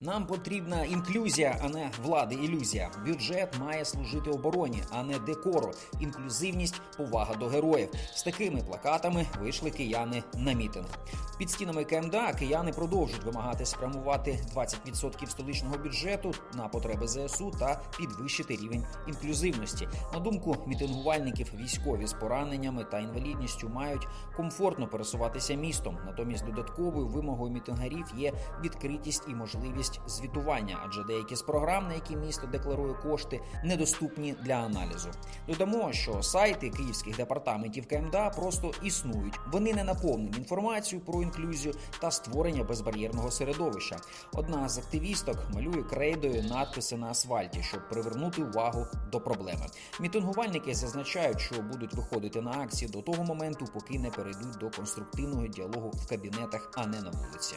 Нам потрібна інклюзія, а не влади ілюзія. Бюджет має служити обороні, а не декору. Інклюзивність, повага до героїв. З такими плакатами вийшли кияни на мітинг. Під стінами КМДА кияни продовжують вимагати спрямувати 20% столичного бюджету на потреби ЗСУ та підвищити рівень інклюзивності. На думку мітингувальників, військові з пораненнями та інвалідністю мають комфортно пересуватися містом. Натомість додатковою вимогою мітингарів є відкритість і можливість звітування, адже деякі з програм, на які місто декларує кошти, недоступні для аналізу. Додамо, що сайти київських департаментів КМДА просто існують. Вони не наповнені інформацією про інклюзію та створення безбар'єрного середовища. Одна з активісток малює крейдою надписи на асфальті, щоб привернути увагу до проблеми. Мітингувальники зазначають, що будуть виходити на акції до того моменту, поки не перейдуть до конструктивного діалогу в кабінетах, а не на вулиці.